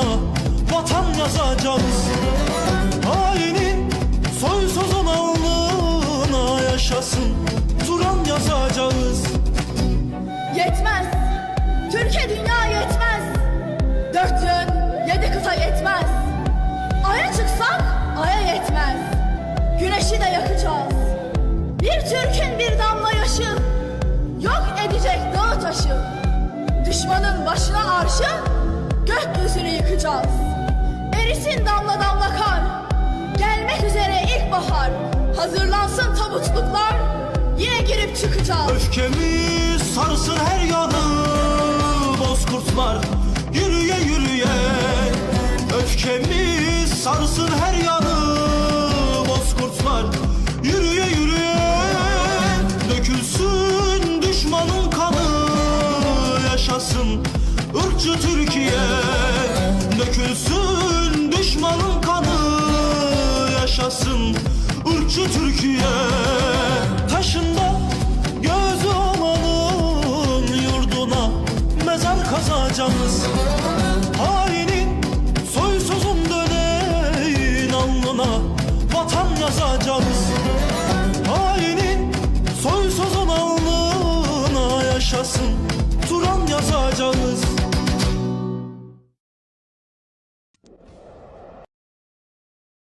alnına vatan yazacağız Hainin soysuzun alnına yaşasın Turan yazacağız Yetmez. Türkiye dünya yetmez. Dört yön, yedi kıta yetmez. Aya çıksak aya yetmez. Güneşi de yakacağız. Bir Türk'ün bir damla yaşı yok edecek dağı taşı. Düşmanın başına arşı gökyüzünü yıkacağız. Erisin damla damla kar. Gelmek üzere ilkbahar. Hazırlansın tabutluklar. Yine girip çıkacağız. Öfkemiz sarsın her yanı Bozkurtlar yürüye yürüye Öfkemiz sarsın her yanı Bozkurtlar yürüye yürüye Dökülsün düşmanın kanı Yaşasın ırkçı Türkiye Türkiye. Taşında göz olalım yurduna. Mezar kazacağız. Hainin soysuzun döneyin alnına vatan yazacağız. Hainin soysuzun alnına yaşasın. Turan yazacağız.